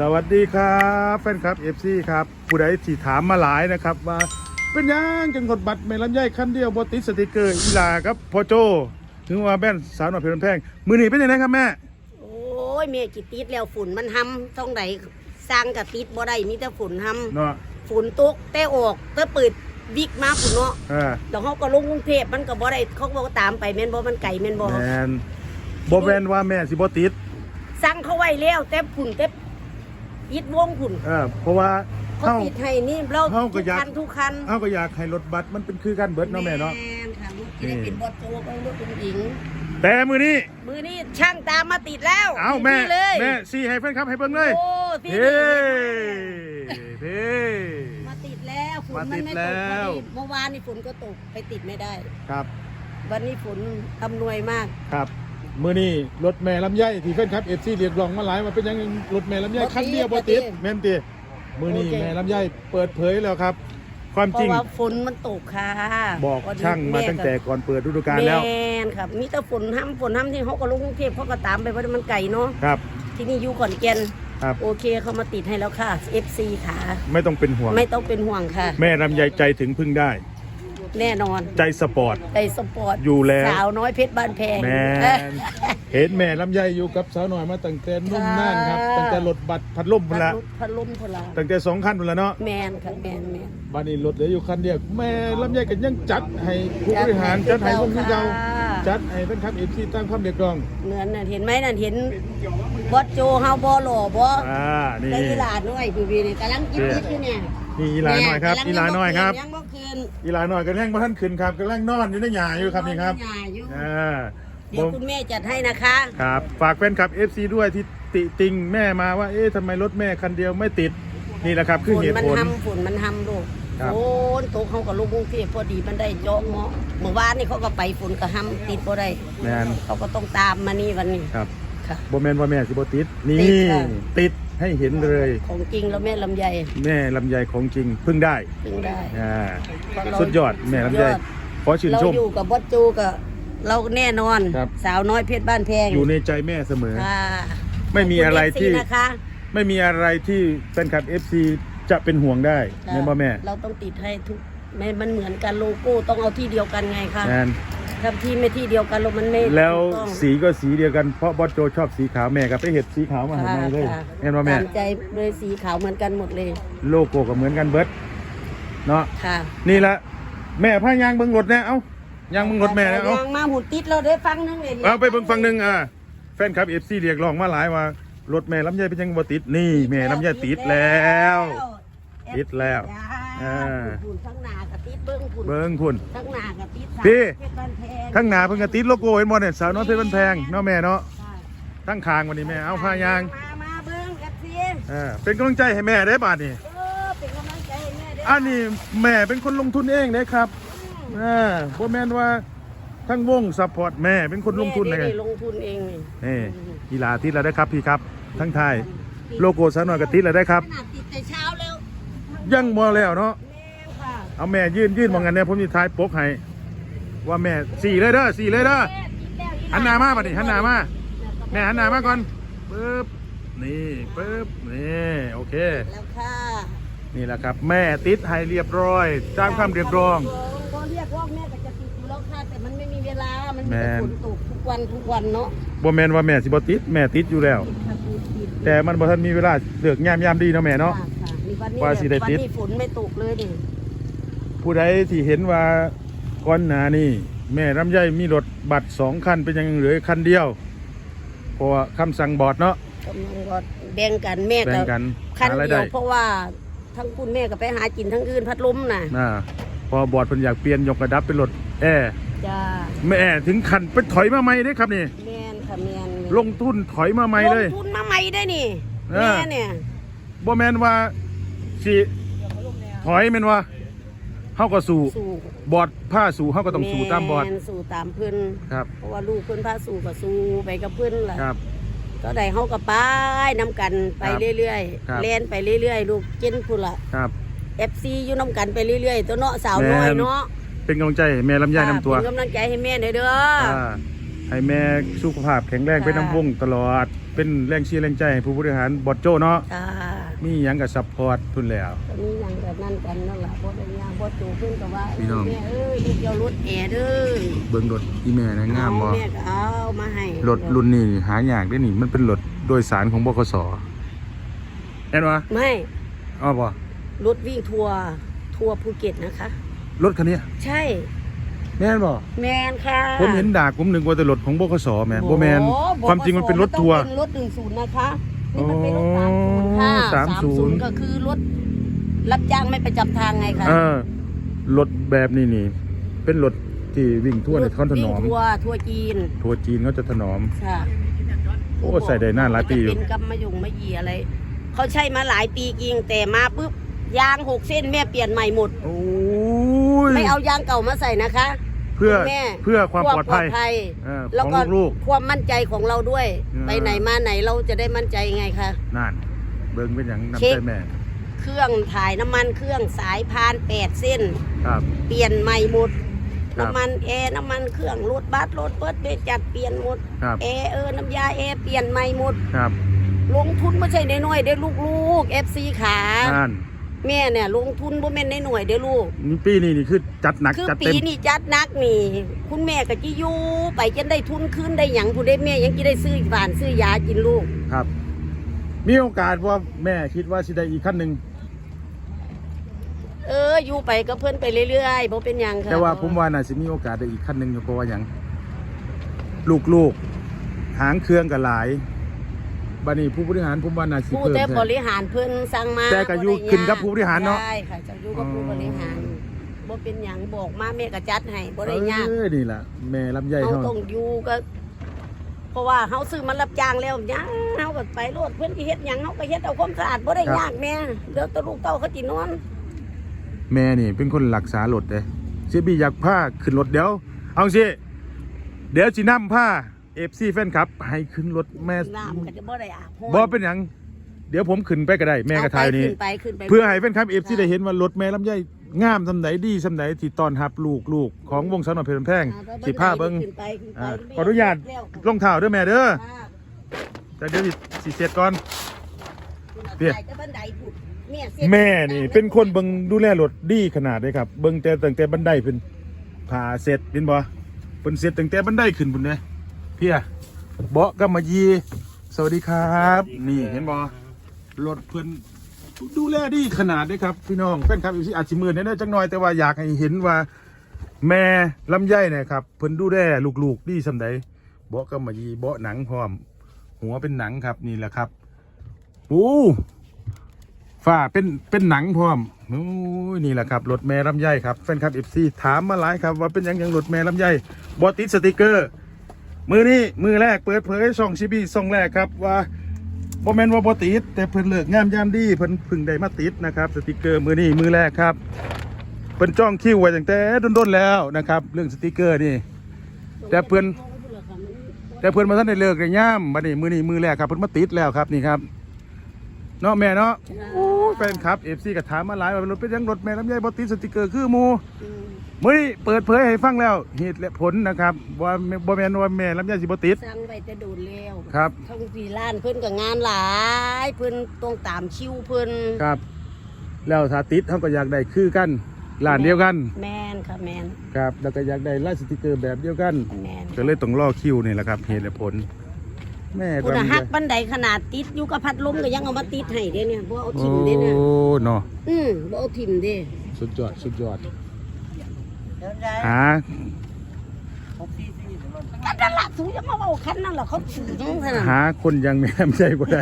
สวัสดีครับแฟนคลับ FC ครับผู้ใดที่ถามมาหลายนะครับว่าเป็นยังจังกดบัตรไม่ลำไยคันเดียวบติดสติกเกอร์อีหลาครับพ่อโจถึงว่าแบนสาวหน่อยเพลินแพงมือหนีเป็นยังไงครับแม่ โอ้ยเมียจิติดแล้วฝุ่นมันทำต้องไหนสร้างกับติดบ่ได้มีแต่ฝุ่นทเนาะำฝุ่นตกแต่ออกแต่เปิดวิกมาฝุ่นเนาะอ่าแล้วเขาก็ลงกรุงเทพมันก็บ่ได้เขาก็บอกว่าตามไปแม่นบ่มันไก่แม่นบ่แมนบ่แมนว่าแม่สิบ่ติดสั่งเขาไว้แล้วแต่ฝุ่นแต่ ติดวงฝุ่นเออเพราะว่าเขาเฮาติดให้นี่เราเฮาก็ทุกอยากคันทุกคันเฮาก็อยากให้รถบัตรมันเป็นคือกันเบิดเนาะแม่เนาะแม่นค่ะลูกจะได้เป็นบอสโจก็ลูกเป็นหญิง แต่มือนี้ มือนี้ช่างตามมาติดแล้วเอาแม่ที่เลยแม่ซี่ให้แฟนคลับให้เบิ่งเลยโอ้ที่เฮ้นี่เฮ้ มาติดแล้วฝนมามันติดไม่แล้ตกพอวดีเมื่อวานนี่ฝนก็ตกไปติดไม่ได้ ครับ วันนี้ฝนอำนวยมาก ครับ มือนี้รถแม่ลำไยที่แฟนคลับเอฟซีเรียกร้องมาหลายมาเป็นยังรถแม่ลำไยบ่ติดคันเดียวบ่ติดบ่ติดแม่นติมือนี้โอเคแม่ลำไยเปิดเผยแล้วครับ ความเพจริราะงว่าฝนมันตกค่ะบอกพอดีช่างมาตั้งแต่ก่อนเปิดฤดูกาลแล้วแม่นครับมีแต่ฝนห้ำฝนห้ำที่เขาก็ลงกรุงเทพเขาก็ตามไปเพราะมันไกลเนาะครับ ที่นี่อยู่ขอนแก่นครับโอเคเขามาติดให้แล้วค่ะ FC ค่ะ ไม่ต้องเป็นห่วง ไม่ต้องเป็นห่วงค่ะ แม่ลำไยใจถึงพึ่งได้ แน่นอนใจสปอร์ตไอสปอร์ตอยู่แล้ว สาวน้อยเพชรบ้านแพง แม่นเห็นแม่ลำไยอยู่กับสาวหน่อยมาตั้งแต่นุ่มนั่นครับค่ะ ตั้งแต่รถบัตรพัดลมพุ่นละพัดลมพลาตั้งแต่สองคันพุ่นละเนาะแมนค่ะแมนแมนบ้านนี้รถเหลืออยู่คันเดียวแม่ลำไยก็ยังจัดให้ผู้บริหารจัดให้พวกที่เราค่ะจัดให้แฟนคลับเอฟซีตามคำเรียกร้องเหมือนน่ะเห็นไหมนั่นเห็นบอสโจเฮาบอหล่อบออ่านี่ ได้ยีหลาน้อยพี่พี่นี่กำลังกินนิดอยู่เนี่ยนี่อีหลาหน่อยครับแม่อีหลาหน่อยครับ ยังบ่คื นอีหลาหน่อยก็แร่งมาท่านขึ้นครับกำลังนอนอยู่ในหยาอยู่ครับนี่ครับหญ้าอยู่อ่าเดี๋ยวคุณแม่จัดให้นะคะครับ ฝากแฟนคลับ FC ด้วยที่ติติงแม่มาว่า เอ๊ะทำไมรถแม่คันเดียวไม่ติดนี่แหละครับ คือฝนเหตุมันผล ทำฝนมันทำลูกครับ โอ้นตกเขากับลูกกรุงเทพพอดีมันได้เจาะเหมาะเมื่อวานนี่เขาก็ไปฝนก็ห้ำติดบ่ได้แมนเขาก็ต้องตามมานี่วันนี้ครับค่ะโบแมนว่าแม่สิบติดนี่ติดค่ะ ติด ให้เห็นเลย ของจริงแล้วแม่ลำไยแม่ลำไยของจริงพึ่งได้ถึงได้อ่าเพราะเราสุดยอดแม่ลำไยสุดยอดขอชื่นเราชม อยู่กับบอสจูกับเราแน่นอน ครับ สาวน้อยเพชรบ้านแพงอยู่ในใจแม่เสมอ ค่ะไม่มีอะไรขบคุณ ที่ FC นะคะไม่มีอะไรที่แฟนคลับ FC จะเป็นห่วงได้แม่นบ่แม่เราต้องติดให้ทุกไม่มันเหมือนกันโลโก้ต้องเอาที่เดียวกันไงคะ แมน ถ้าที่ไม่ที่เดียวกันเรามันไม่แล้วถูกต้อง สีก็สีเดียวกันเพราะบอสโจชอบสีขาวแม่ก็ไปเห็ดสีขาวมาให้แม่เลยค่ะเห็นว่าแม่ตามใจเลยสีขาวเหมือนกันหมดเลยโลโก้ก็เหมือนกันเบิดเนาะค่ะนี่ละแม่พายางเบิ่งรถแน่เอ้ายางเบิ่งรถแม่แล้วเอ้า ยางมาหุ่นติดเราได้ฟังนึงเลยเอาไปเบิ่งฟังหนึงอ่าแฟนคลับ FC เรียกร้องมาหลายว่ารถแม่ลำไยเป็นยังบ่ติดนี่แม่ลำไยติดแล้ว ติดแล้วอ่า หุ่นทั้งหนากับติดเบิ้ง หุ่นเบิ่งพุ่นทั้งหนากับติดพี่ เพชรบ้านแพงทั้งหน้าเพิ่นก็ติดโลโก้เห็นบ่เนี่ยสาวน้อยเพชรบ้านแพงเนาะแม่เนาะค่ะทั้งคางวันนี้แม่เอาพายางมามาเบิ้งกันสิอ่าเป็นกำลังใจให้แม่ได้บาดนี่เออเป็นกำลังใจให้แม่เด้ออันนี้แม่เป็นคนลงทุนเองนะครับอ่าบ่แม่นว่าทั้งวงซัพพอร์ตแม่เป็นคนลงทุนเลยแม่ได้ลงทุนเองนี่นี่กีฬาติดแล้วได้ครับพี่ครับ ทั้งไทยโลโก้สาวน้อยก็ติดแล้วได้ครับ ขนาดติดแต่เช้าแล้วยังบ่แล้วเนาะแม่ค่ะ เอาแม่ยื่นยื่นมองกันเนี่ยผมจะท้ายปกให้ว่าแม่สี่เลยเด้อสี่เลยเด้อแม่ติดแล้วอีหันหน้ามาบัดนี้หันหน้ามาแม่หันหน้ามาก่อนปึ๊บนี่ปึ๊บนี่โอเคแล้วค่ะนี่แหละครับ แม่ติดให้เรียบร้อยตามคำเรียกร้องก็เรียกร้องแม่ก็จะติดอยู่แล้วค่ะแต่มันไม่มีเวลา มันมีแม่แต่นฝนตกทุกวันทุกวันเนาะบ่แม่นว่าแม่สิบ่ติดแม่ติดอยู่แล้วติดค่ะติดติดแต่มันบ่ทันมีเวลาเลือกยามยามดีเนาะแม่เนาะค่ะค่ะมีวันนี้ว่าสิได้วันติดนี้ฝนไม่ตกเลยนี่ ผู้ใดที่เห็นว่าก่อนหน้านี่ แม่ลำไยมีรถบัตรสองคันเป็นยังเหลือคันเดียวเพราะว่าคำสั่งบอร์ดเนาะกำลังก็แบ่งกันแม่แบ่ก็งกันคันหารายเดีได้ยวเพราะว่าทั้งคุณแม่ก็ไปหากินทั้งอื่นพัดลมน่ะอ่าพอบอร์ดเพิ่นอยากเปลี่ยนยกระดับเป็นรถแอร์จ้าแม่ถึงคันไปถอยมาใหม่เด้ครับนี่ แม่นค่ะแม่นลงทุนถอยมาใหม่เลย ลงทุนมาใหม่ได้นี่เออ แม่เนี่ยบ่แม่นว่าสิถอยแม่นว่า เฮาก็สู้สู่บอร์ดผ้าสู้เฮาก็ต้องสู้ตามบอร์ดแนสู่ตามเพิ่นครับเพราะว่าลูกเพิ่นพาสู่ก็สู่ไปกับเพิ่นล่ะครับก็ได้เฮาก็ไปน้ำกันไปครับเรื่อยครับๆเล่นไปเรื่อยๆ ลูกกินพุ่นละครับ FC อยู่น้ำกันไปเรื่อยๆ ตัวเนาะสาวน้อยแม่นเนาะเป็นกำลังใจให้แม่ลำไยนำตัวเป็นกำลังใจให้แม่หน่อยเด้อออ่าให้แม่สุขภาพแข็งแรงค่ะเป็นน้ำวงตลอด เป็นแรงเชียร์แรงใจให้ผู้บริหารบอดโจเนาะค่ะ มีหยังกับซัพพอร์ตทุนแล้ว ก็มีอย่างแบบนั้นกันนั่นแหละบ่ได้ย่างบ่จูขึ้นก็ว่าพี่น้อง แม่เอ้ยลูกเดียวรถแอร์เด้อเบิ่งรถอีแม่นะงามบ่เอแม่ก็เอามาให้รถรุ่นนี้หายากได้อนี่มันเป็นรถโดยสารของบขสแน่นวะไม่อ้อบ่รถวิ่งทัวร์ทัวร์ภูเก็ตนะคะ รถคันเนี้ยใช่ แม่นบ่แมนค่ะผมเห็นดากผมนึกว่าแต่รถของบขสแม่นบ่แม่นโอ้โหความจริงมันเป็นรถทัวร์มันต้องเป็นรถหนึ่งศูนย์นะคะนี่มันเป็นรถสามศู นย์ค่ะอ๋อ30ก็คือรถรับจ้างไม่ประจำทางไงคะเออรถแบบนี้นี่ เป็นรถที่วิ่งทั่วในเขาถนอมวิ่งทัวร์ทัวร์จีน ทัวร์จีนเขาจะถนอมค่ะโอ้ใส่ได้นานหลายปีอยู่จะเป็นกำมะยุงมะยีอะไรเขาใช้มาหลายปีจริงแต่มาปุ๊บยางหกเส้นแม่เปลี่ยนใหม่หมดโอ้ยไม่เอายางเก่ามาใส่นะคะ เพื่อแม่เพื่อความปลอดภัยยเออแล้วของก็ลูกความมั่นใจของเราด้วยอืมไปไหนมาไหนเราจะได้มั่นใจไงคะๆนั่น เบิ่งเป็นอย่างน้ำเช็ใจคแม่ เครื่องถ่ายน้ำมันเครื่องสายพานแปดเส้น ครับ เปลี่ยนใหม่หมด ครับน้ำมันแอร์น้ำมันเครื่องรถบัสรถเปิดเบสจัดเปลี่ยนหมดครับ แอร์เออน้ำยาแอร์เปลี่ยนใหม่หมด ครับลงทุนไม่ใช่น้อยๆเด้อลูกๆ FC ขานั่นแม่เนี่ยลงทุนบ่แม่นน้อยๆเด้อลูก นี่ปีนี้นี่คือจัดหนักคือจัดปีเต็ม นี้จัดหนักนี่ คุณแม่ก็จิอยู่ไปจนได้ทุนคืนได้หยังผู้ได้แม่ยังจะได้ซื้อบ้านซื้อยากินลูก ครับ มีโอกาสว่าแม่คิดว่าสิได้อีกขั้นหนึ่งเอออยู่ไปก็เพิ่นไปเรื่อยๆบ่เป็นหยังค่ะแต่ว่าผมว่าน่าสิมีโอกาสได้อีกขั้นหนึ่งอยู่เพราะว่าอย่างลูกๆหางเครื่องกับหลายบัดนี้ผู้บริหารผมว่าน่าสิผู้เพิ่มแต่บใช่ริหารเพิ่นสั่งมาแต่ก็อยู่บ่ได้ขึ้นกับผู้บริหารเนาะใช่ค่ะจะอยู่กับผู้บริหารบ่เป็นหยังบอกมาแม่ก็จัดให้บ่ได้ยากเออนี่ล่ะแม่ลำไยเฮาเฮาต้องอยู่ก็ เพราะว่าเฮาซื้อมารับจ้างแล้วหยังเฮาก็ไปโลดเพิ่นสิเฮ็ดหยังเฮาก็เฮ็ดเอาความสะอาดบ่ได้ยากแม่เดี๋ยวแตลูกเต้าเขาสินอน แม่นี่เป็นคนรักษารถเด้เสียบีอยากพาขึ้นรถเดี๋ยว เอาสิเดี๋ยวสินำผ้า FC แฟนคลับ ให้ขึ้นรถแม่น้ำก็จะบ่ได้อาบฮ้อนบ่เป็นหยังเดี๋ยวผมขึ้นไปก็ได้แม่กระทายนี่เอไปขึ้นไปขึ้นไป เพื่อให้แฟนคลับ FC ได้เห็นว่ารถแม่ลำไย งามสำไหนดีสำไหนที่ต้อนรับลูกๆของวงสาวน้อยเพลินแพงอ่าสิพาเบิ่งขึ้นไปขึ้นไปอ่าขออนุญาตรองเท้าเด้อแม่เด้ออ่าแต่เดี๋ยวสิสิเสร็จก่อนเดี๋ยวใส่แต่บันไดผุดแม่เสียแม่นี่ เป็นคนเบิ่งดูแลรถดีขนาดเลยครับ เบิ่งแต่ตั้งแต่บันไดเพิ่นผ่าเสร็จเป็นบ่เพิ่นเสร็จตั้งแต่บันไดขึ้นพุ่นเด้เพียเบาะกำมะยี สวัสดีครับ นี่เห็นบ่รถเพิ่น ดูแลดีขนาดเลยครับพี่น้องแฟนคลับอยู่ที่อาจสิมือแน่ๆจังหน่อยแต่ว่าอยากให้เห็นว่าแม่ลำไยเนี่ยครับเพิ่นดูแลลูกๆดีสำใดเบาะกำมะยีเบาะหนังพร้อม หัวเป็นหนังครับนี่แหละครับโอ้ฝ้าเป็นเป็นหนังพร้อมโอ้ยนี่แหละครับรถแม่ลำไยครับแฟนคลับเอฟซีถามมาหลายครับ ว่าเป็นยังยังรถแม่ลำไยบอติดสติกเกอร์ มือนี้มือแรกเปิดเผยช่องชิบีช่องแรกครับว่า บอแมนว่าบอติดแต่เพิ่นเลิกงามยามดีเพิ่นเพึ่งได้มาติดนะครับสติกเกอร์มือนี้มือแรกครับเพิ่นจ้องคิวไว้ตั้งแต่ด้นๆแล้วนะครับ เรื่องสติกเกอร์นี่ แต่เพิ่นแต่เพื่อนมาท่านได้เลิกได้ย่ามบัดนี้มือนี้มือแรกครับเพิ่นมาติดแล้วครับนี่ครับเนาะแม่เนาะโอ้ยแฟนครับเอฟซีก็ถามมาหลายว่ารถเป็นหยังรถแม่ลำไยบ่ติดสติกเกอร์คือหมูอื มมื้อนี้เปิดเผยให้ฟังแล้วเหตุและผลนะครับว่าบ่แม่นว่าแม่ลำไยสิบ่ติด สั่งไปจะโดนแล้วครับ ท่องสีล้านเพิ่นกับงานหลาย เพิ่นต้องตามคิวเพิ่นครับ แล้วถ้าติดเฮาก็อยากได้คือกันร้านเดียวกันแมนค่ะแมนครับ แล้วก็อยากได้ลายสติกเกอร์แบบเดียวกัน แมนก็เลยต้องรอคิวนี่แหละครับเหตุและผล แม่คุณลำไยหักบันไดขนาดติดอยู่กับพัดลมก็ยังเอามาติดให้เด้เนี่ยบ่เอาโอ้ทิ่มเด้เนี่ยเนาะอืมบ่เอาทิ่มเด้สุดยอด สุดยอด หาก็นั่นล่ะสูยังมาเว้าคันนั่นล่ะเขาถือจังซั่นน่ะหาคนยังไม่แอมใจบ่ได้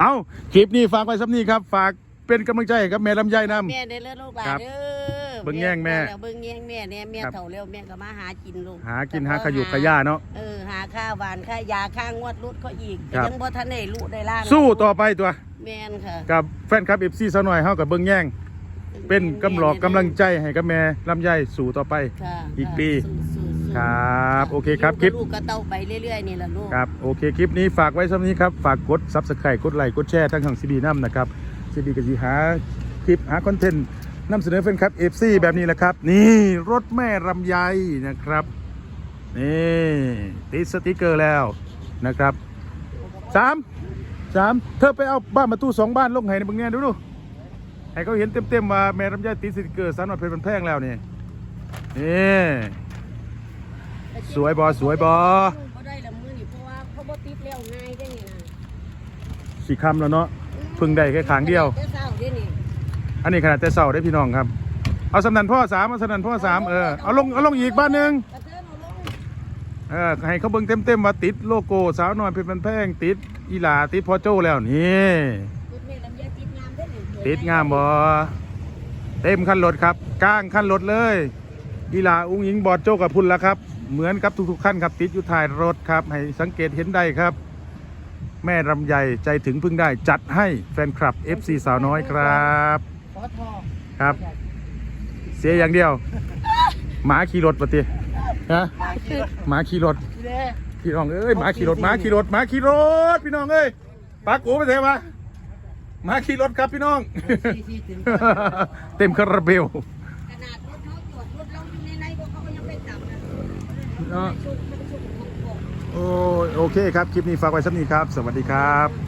เอาคลิปนี้ฝากไว้สักนี้ครับ ฝากเป็นกำลังใจให้กับแม่ลำไยนำแม่ได้เลิกลูกหลาครันบเด้อเบิ่งแย่งแม่เบิ่งแย่งแม่เนี่ยแม่ครับ เฒ่าแล้วแม่ก็มาหากินลูกหากินแต่หาพอขยุกขย่าเนาะ เออหาค่าหวานค่ายาค่างวดรถเขาอีกครับ ยังบ่ทันได้รู้ได้ล่างสู้ต่อไปตัวแม่นค่ะกับแฟนคลับเอฟซีสาวหน่อยเฮากับเบิ้งแย่งเป็นกำลอกกำลังใจให้กับแม่ลำไยสู่ต่อไป ค่ะอีกปีสู้ๆๆครับโอเคครับคลิปลูกก็เต้าไปเรื่อยๆนี่แหละลูก ครับ โอเค คลิปนี้ฝากไว้สักนี้ครับ ฝากกดซับสไครต์กดไลค์ กดแชร์ทั้งทางซีบีน้ำนะครับซีบีกสิหาคลิปหาคอนเทนต์ นำเสนอแฟนคลับ FC แบบนี้แหละครับ นี่รถแม่ลำไยนะครับ นี่ติดสติกเกอร์แล้วนะครับสามสามเธอไปเอาบ้านมาตู้สองบ้านลงให้ในบางแง่ดูดูให้เขาเห็นเต็มๆว่าแม่ลำไยติดสติกเกอร์สาวน้อยเพชรบันแพงแล้วนี่นี่สวยบอสวยบอบ่ได้ละมือนี่เพราะว่าเขาบ่ติดแล้วง่ายได้นี่นะสี่คำแล้วเนาะเพึ่งได้แค่ขางเดียวแต่เช้าเด้นี่ อันนี้ขนาดแต่เศร้าได้พี่น้องครับ เอาสำนันพ่อสามเอาสำนันพ่อสามเออเอาลงเอาลงอีกบ้านหนึ่งกระเทือนเอาลงเออให้เขาเบิ่งเต็มๆว่าติดโลโก้สาวน้อยเพชรบันแพงติดอีหลาติดพ่อโจ้แล้วนี่รถเมล์ลำไยติดงามเด้นี่ติดงามบ่เต็มคันรถครับก้างคันรถเลยอีหลาอุ้งยิงบอดโจ้กับพุ่นแล้วครับ เหมือนกับทุกๆขั้นครับติดอยู่ท้ายรถครับ ให้สังเกตเห็นได้ครับ แม่รำใหญ่ใจถึงพึ่งได้จัดให้แฟนคลับ FC สาวน้อยครับข อทอครับ เสียอย่างเดียว หมาขี่รถปะติฮะหมาขี่รถพี่น้องเอ้ยหมาขี่รถหมาขี่รถหมาขี่รถพี่น้องเอ้ยปากกูไปเถอะมาหมาขี่รถครับพี่น้อง เต็มคาราเบลขนาดรถเขาจอดรถเราอยู่ในในพวกเขาก็ยังไปจับนะโอ้โอเคครับ คลิปนี้ฝากไว้สักนี้ครับ สวัสดีครับ